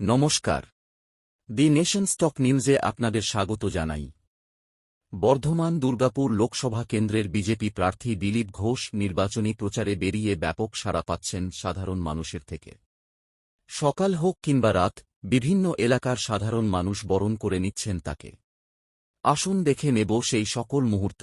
নমস্কার। দি nation stock নিউজে আপনাদের স্বাগত জানাই। বর্ধমান দুর্গাপুর লোকসভা কেন্দ্রের বিজেপি প্রার্থী দিলীপ ঘোষ নির্বাচনী প্রচারে বেরিয়ে ব্যাপক সাড়া পাচ্ছেন সাধারণ মানুষের থেকে। সকাল হোক কিংবা রাত, বিভিন্ন এলাকার সাধারণ মানুষ বরণ করে নিচ্ছেন তাকে। আসুন দেখে নেব সেই সকল মুহূর্ত।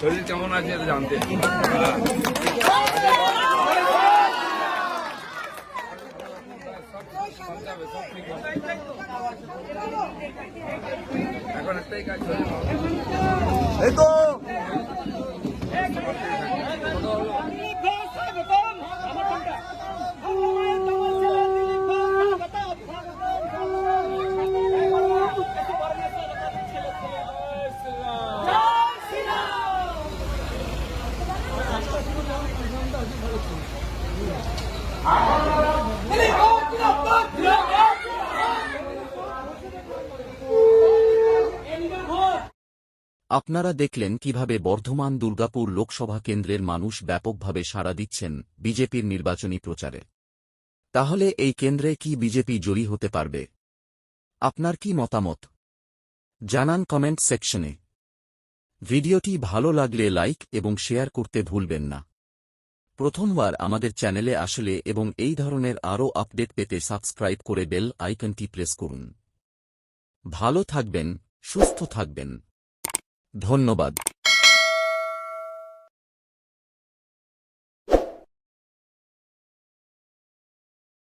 শরীর কেমন আছে এটা জানতে। এখন একটাই কাজ এই তো। আপনারা দেখলেন কীভাবে বর্ধমান দুর্গাপুর লোকসভা কেন্দ্রের মানুষ ব্যাপকভাবে সাড়া দিচ্ছেন বিজেপির নির্বাচনী প্রচারে। তাহলে এই কেন্দ্রে কি বিজেপি জয়ী হতে পারবে? আপনার কি মতামত? জানান কমেন্ট সেকশনে। ভিডিওটি ভালো লাগলে লাইক এবং শেয়ার করতে ভুলবেন না। প্রথমবার আমাদের চ্যানেলে আসলে এবং এই ধরনের আরও আপডেট পেতে সাবস্ক্রাইব করে বেল আইকনটি প্রেস করুন। ভালো থাকবেন, সুস্থ থাকবেন। ধন্যবাদ।